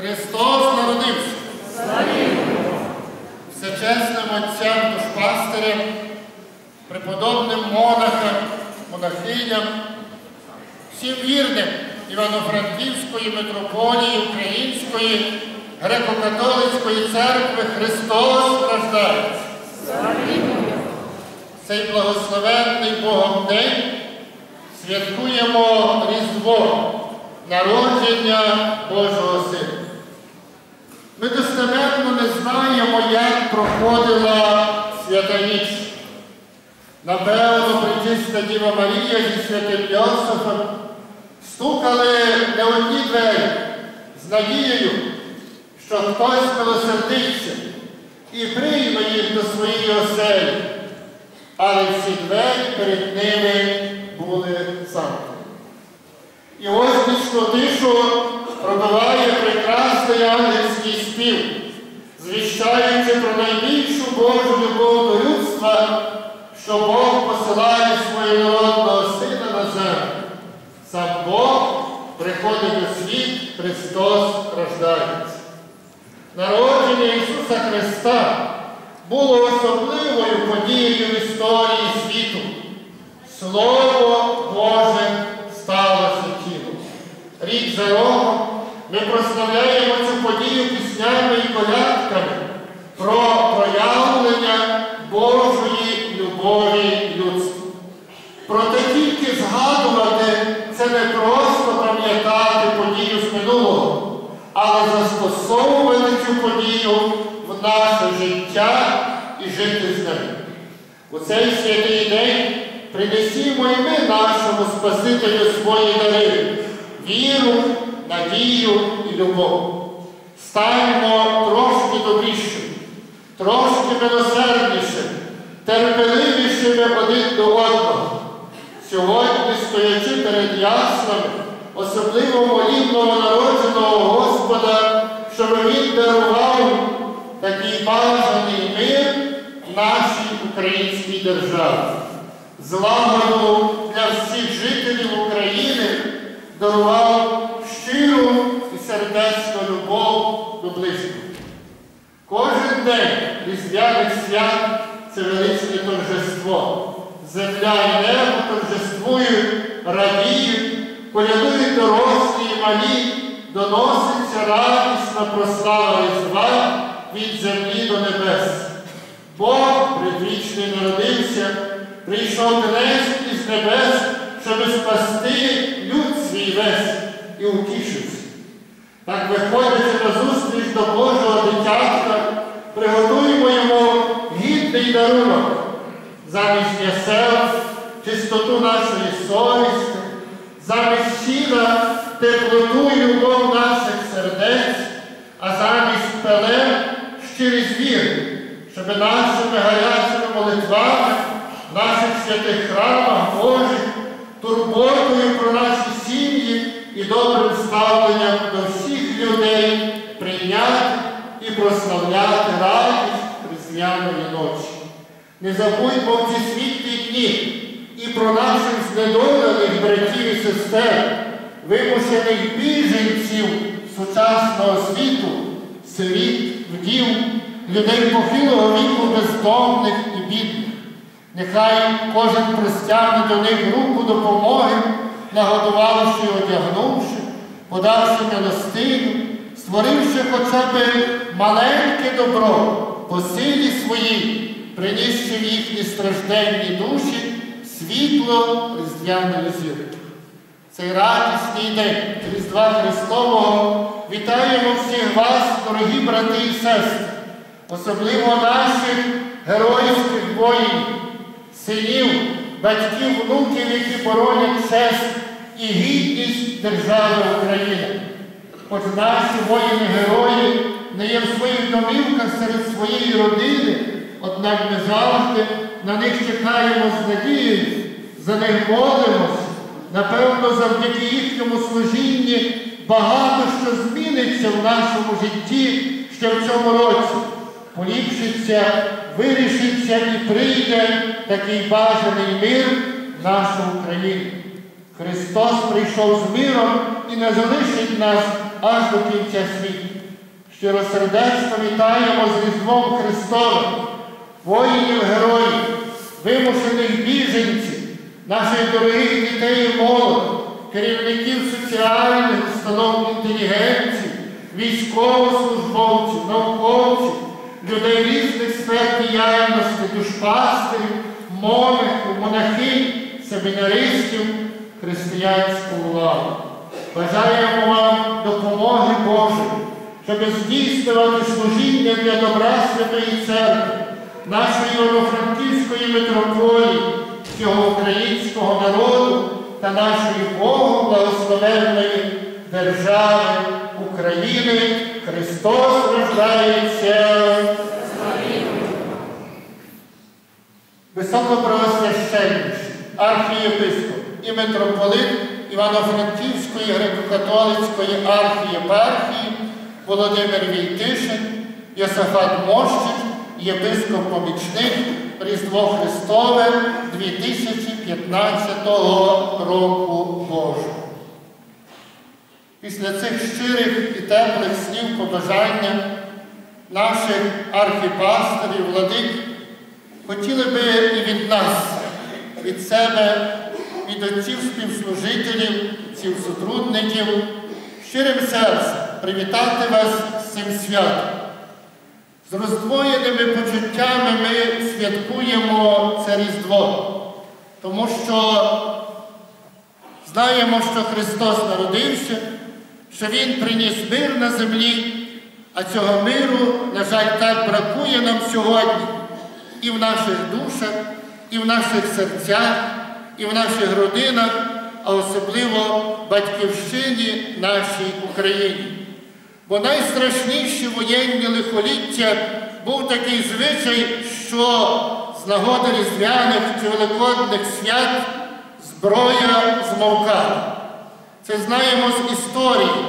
Христос народився. Всечесним отцям душпастирям, преподобним монахам, монахиням, всім вірним Івано-Франківської митрополії Української греко-католицької церкви Христос страждається. Цей благословенний Богом день святкуємо Різдво, народження Божого Сина. Ми достеменно не знаємо, як проходила свята ніч. Напевно, причиста Діва Марія зі святим Йосифом стукали не одні двері з надією, що хтось милосердиться і прийме їх до своєї оселі, але всі двері перед ними були замкнені. І ось вічну тишу пробиває прекрасний ангельський спів, звіщаючи про найбільшу Божу любов до людства, що Бог посилає свого народного сина на землю. Сам Бог приходить у світ, Христос рождається. Народження Ісуса Христа було особливою подією в історії світу. Слово Боже сталося тілом. Рік за роком ми прославляємо цю подію піснями і колядками про проявлення Божої любові людству. Проте тільки згадувати це не просто пам'ятати подію з минулого, але застосовувати цю подію в наше життя і жити з нею. У цей святий день принесімо і ми нашому Спасителю свої дари, віру, надію і любов. Станьмо трошки добрішими, трошки милосерднішими, терпеливішими один до одного. Сьогодні, стоячи перед яслами, особливо молівного народженого Господа, щоб Він дарував такий бажаний мир нашій українській державі. Злагоду для всіх жителів України дарував сердечну любов до ближнього. Кожен день різдвяних свят це величне торжество. Земля і небо торжествують, радіють, колядують дорослі і малі, доноситься радісна прослава Різдва від землі до небес. Бог предвічний народився, прийшов князь із небес, щоб спасти люд свій весь і утішився. Так, виходячи на зустріч до Божого дитятка, приготуємо йому гідний дарунок, замість ясел, чистоту нашої совісті, замість сіна, теплоту і любов наших сердець, а замість пелен щирість віри, щоб нашими гарячими молитвами, в наших святих храмах Божих, турботою про наші сім'ї і добрим ставленням прославляти радість різдвяної ночі. Не забудьмо в ці світлі дні і про наших знедолених братів і сестер, вимушених біженців сучасного світу, сиріт, вдів, людей похилого віку бездомних і бідних. Нехай кожен простягне до них руку допомоги, нагодувавши і одягнувши, подавши милостиню, створивши хоча б маленьке добро по силі своїй, принісши в їхні стражденні душі світло різдвяної зірки. Цей радісний день Різдва Христового вітаємо всіх вас, дорогі брати і сестри, особливо наших геройських воїнів, синів, батьків, внуків, які боронять честь і гідність держави України. Хоч наші воїни-герої не є в своїх домівках серед своєї родини, однак ми завжди на них чекаємо з надією, за них молимося. Напевно, завдяки їхньому служінні багато що зміниться в нашому житті ще в цьому році. Поліпшиться, вирішиться і прийде такий бажаний мир в нашу Україну. Христос прийшов з миром і не залишить нас аж до кінця світу. Щиросердечно вітаємо з Різдвом Христовим, воїнів героїв, вимушених біженців, наших дорогих дітей і молоді, керівників соціальних установ інтелігенції, військовослужбовців, науковців, людей різних сфер діяльності, душпастерів, монахів, монахинь, семінаристів, християнську владу. Бажаємо вам допомоги Божої, щоб здійснювати служіння для добра Святої Церкви, нашої Єврофранківської митрополії, всього українського народу та нашої Богу благословенної держави України. Христос рождається. Високопросвященніший архієпископ митрополит Івано-Франківської греко-католицької архієпархії Володимир Війтишин, Йосифат Мощик, єпископ-помічник Різдво Христове 2015 року Божого. Після цих щирих і теплих слів побажання наших архіпасторів, владик, хотіли би і від нас, від себе, від отців співслужителів, отців сотрудників, щирим серцем привітати вас з цим святом. З роздвоєними почуттями ми святкуємо це Різдво, тому що знаємо, що Христос народився, що Він приніс мир на землі, а цього миру, на жаль, так бракує нам сьогодні і в наших душах, і в наших серцях, і в наших родинах, а особливо батьківщині нашій Україні. Бо найстрашніші воєнні лихоліття був такий звичай, що з нагоди різдвяних чи великодних свят зброя змовкала. Це знаємо з історії,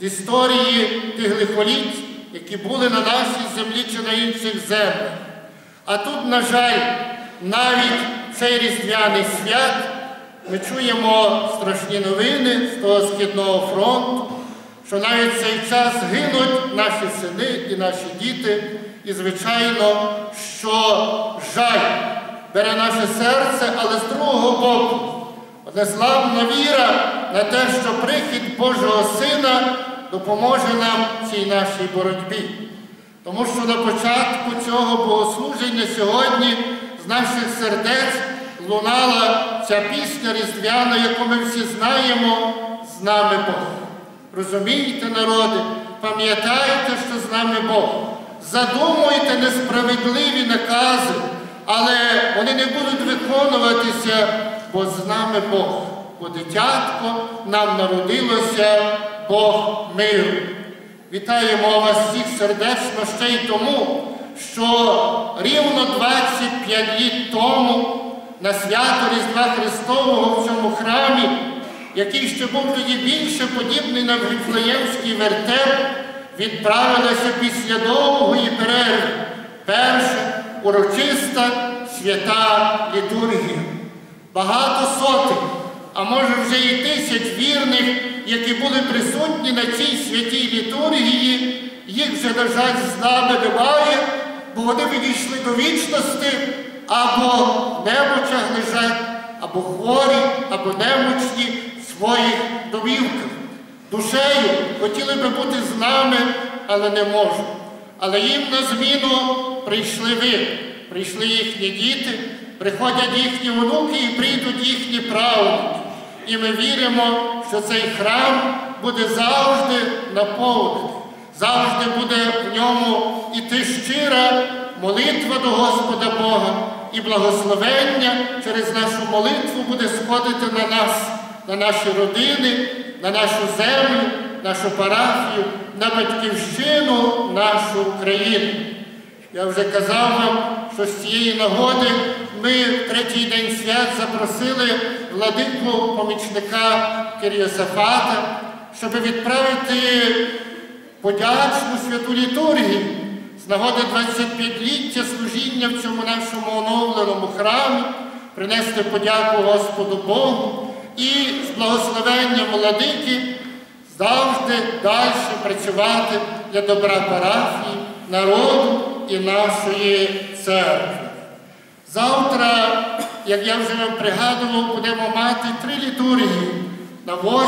з історії тих лихоліть, які були на нашій землі чи на інших землях. А тут, на жаль, навіть цей різдвяний свят ми чуємо страшні новини з того східного фронту, що навіть в цей час гинуть наші сини і наші діти. І, звичайно, що жаль бере наше серце, але з другого боку, незламна віра на те, що прихід Божого Сина допоможе нам в цій нашій боротьбі. Тому що на початку цього богослуження сьогодні з наших сердець лунала ця пісня різдвяна, яку ми всі знаємо, з нами Бог. Розумієте, народи, пам'ятайте, що з нами Бог. Задумуйте несправедливі накази, але вони не будуть виконуватися, бо з нами Бог. Бо дитятко нам народилося Бог миру. Вітаємо вас всіх сердечно ще й тому, що рівно 25 літ тому на свято Різдва Христового в цьому храмі, який ще був тоді більше подібний на Віфлеємський вертеп, відправилася після довгої перерви перша урочиста свята літургія. Багато сотень, а може вже і тисяч вірних, які були присутні на цій святій літургії, їх вже, на жаль, з нами немає, бо вони відійшли до вічності або немочах лежать, або хворі, або немочні в своїх домівках. Душею хотіли би бути з нами, але не можуть. Але їм на зміну прийшли ви, прийшли їхні діти, приходять їхні внуки і прийдуть їхні правнуки. І ми віримо, що цей храм буде завжди наповнений, завжди буде в ньому іти щира молитва до Господа Бога і благословення через нашу молитву буде сходити на нас, на наші родини, на нашу землю, нашу парафію, на батьківщину, нашу Україну. Я вже казав вам, що з цієї нагоди ми в третій день свят запросили владику помічника Кирйосафата, щоб відправити подячну святу літургію з нагоди 25-ліття служіння в цьому нашому оновленому храмі, принести подяку Господу Богу і з благословенням владики завжди далі працювати для добра парафії, народу і нашої церкви. Завтра, як я вже вам пригадував, будемо мати три літургії на 8,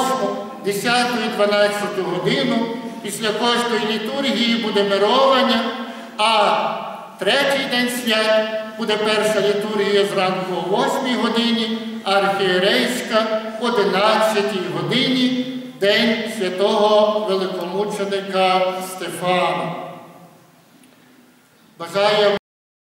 10 і 12 годину. Після кожної літургії буде мировання, а третій день свят буде перша літургія зранку о 8 годині, а архієрейська о 11 годині, день святого великомученика Стефана. Бажаю